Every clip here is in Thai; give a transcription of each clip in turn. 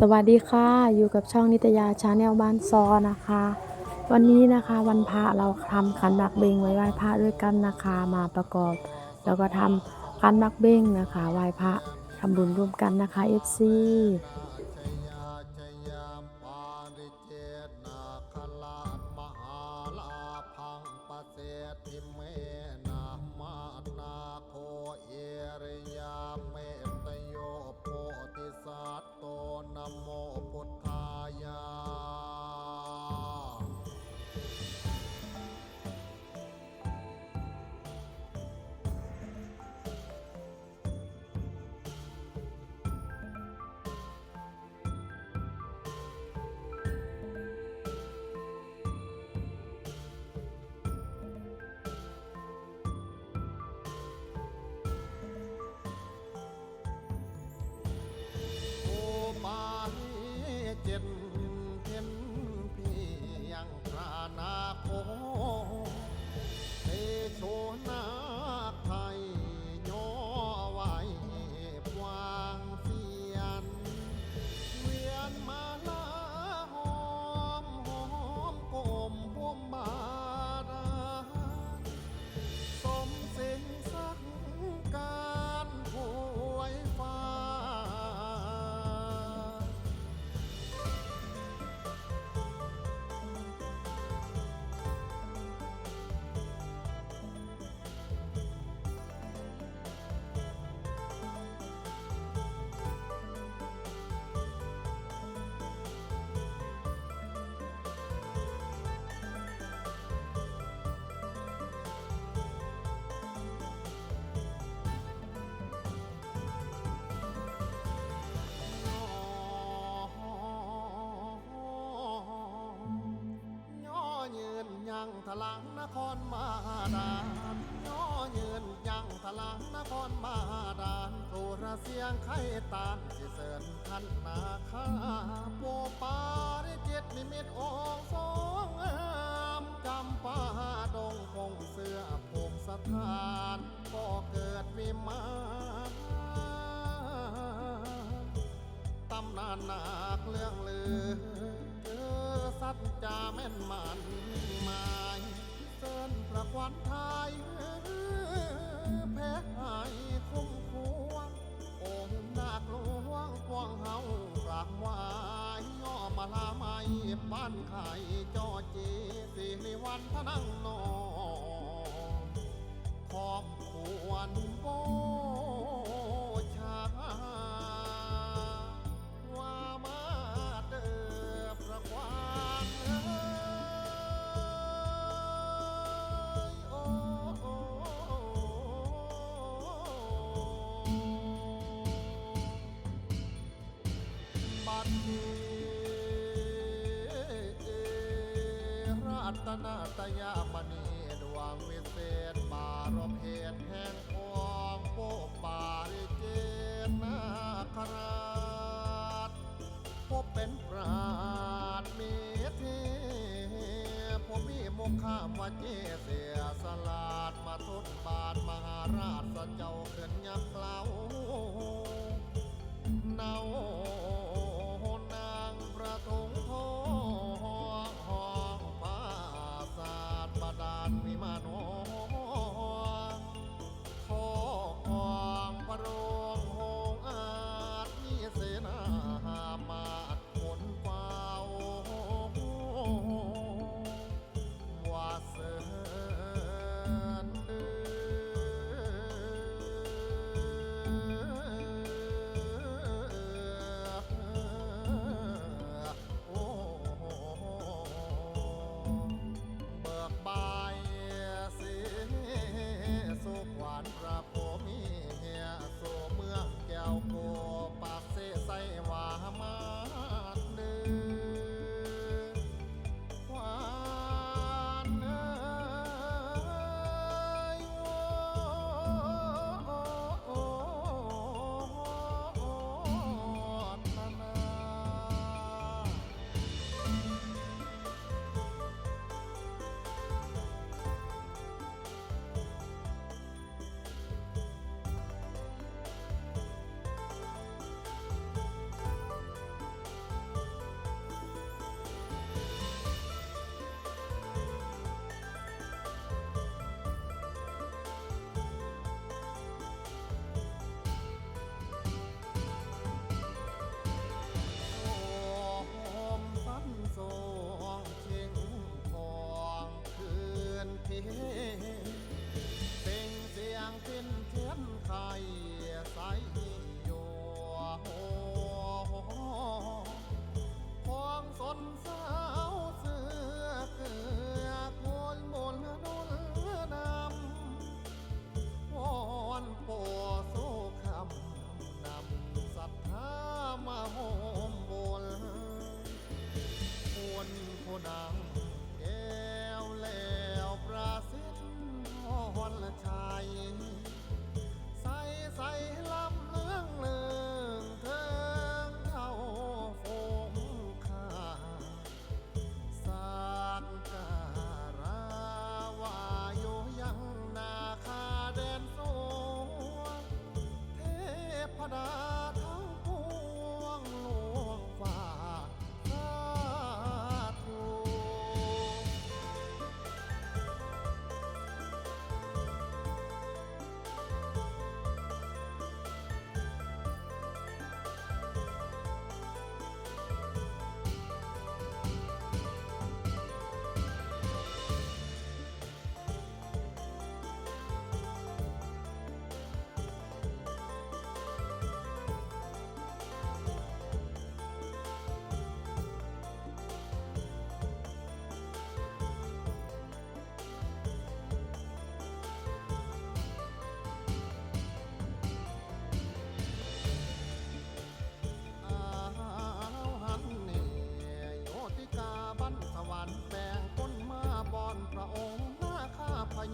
สวัสดีค่ะ อยู่กับช่องนิตยาชาแนลบ้านซอนะคะ วันนี้นะคะวันพระเราทำขันหมักเบงไว้ไหว้พระด้วยกันนะคะมาประกอบ แล้วก็ทำขันหมักเบงนะคะไหว้พระทำบุญร่วมกันนะคะ FC เม ทลังนครมาดานย่อเยืนยังทลังนครมาดานโทรเสียงไข่ตานสิเสริญทันนาคาโปปาริจิตนิมิตองสองงามจำปาดงคงเสื้อผงสถานก็เกิดวิมานตำนานหนักเรื่องลือเออสัจจาแม่นมัน นปรควันไทยแพ้หายคุ้มควงองค์นาคหลวงควงเฮากรากวายย่อมาลาไม่บ้านไข่จอจีสิริวันพนังนองขอบควรโบช นาตยามณี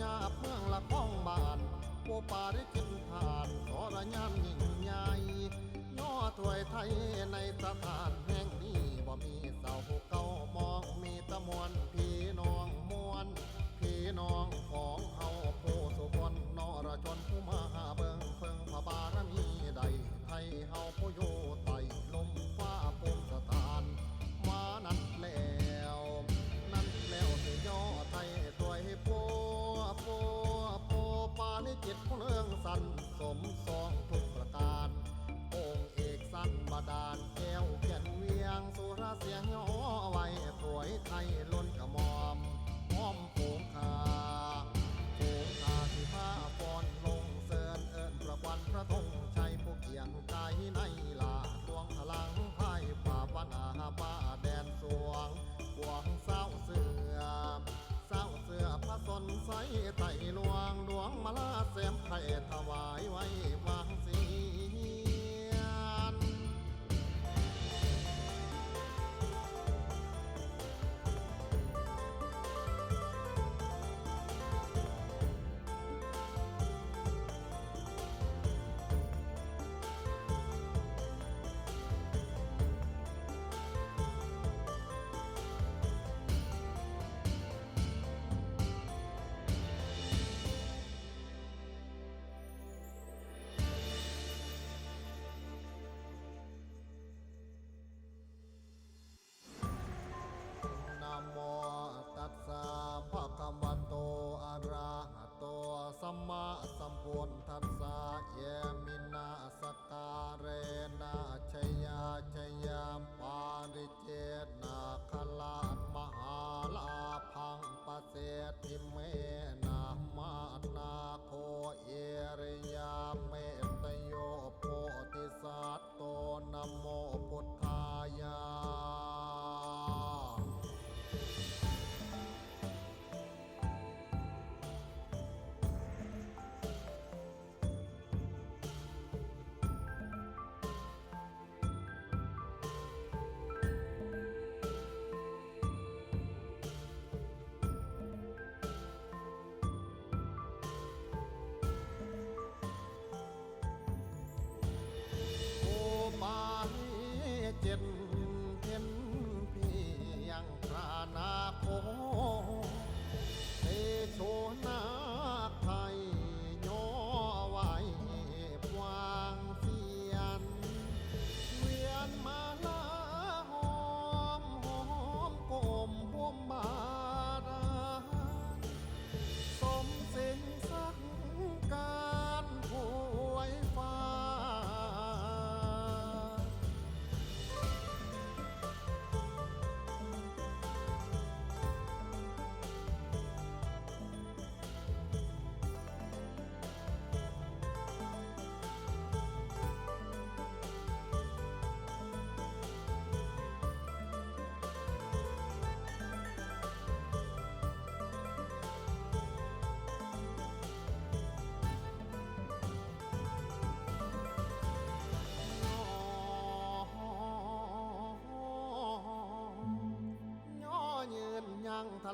ข้าพญาเมืองละข้องบานโอปาริจินทานสรยามยิ่งใหญ่ย่อถวยไทยในสถานแห่ง จิตเรื่องสันสมสองทุกประการองค์เอกสั้นบาดาลแก้วเขียนเวียง สุรเสียงย่อไว้ถวยไทยล้นกระหมอมห้อมโผงคาโผงคาที่ผ้าฟอนลงเสินเอิญประวันพระธงชัยผู้เกียงกายในลาดวงพลังไพ่ป่าวันา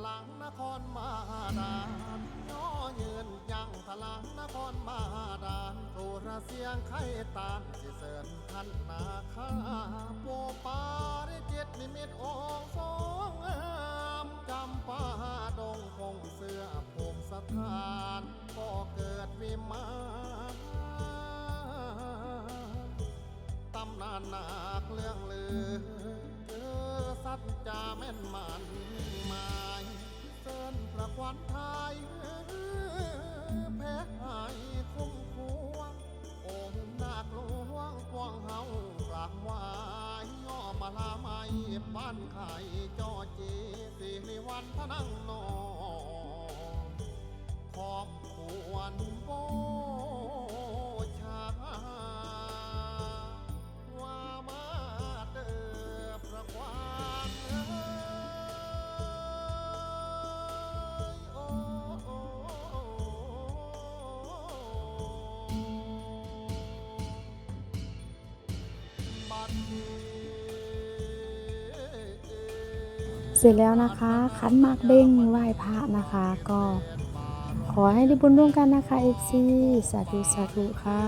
ลังนครมาดานย่อเยืนยังพลังนครมาดานโทรเสียงไข่ตานสิเสริญท่านนาคาโปปาได้เจ็ดนิมิตองสองงามจำปาดงคงเสื้อพงสถานก็เกิดวิมานตำนานหนักเรื่องลือเออสัจจาแม่นมันมา สินประควันไทยเออแพ้หายคุ้มควงองค์นาคลวงกวงเฮากราบไหวายย่อมาลาไม่ปั้นไข่จอจีสิริวันพนังนองขอบควรโบ เสร็จแล้วนะคะขันมากเบ้งไหว้พระนะคะ ก็ขอให้ได้บุญร่วมกันนะคะเอฟซีสาธุสาธุค่ะ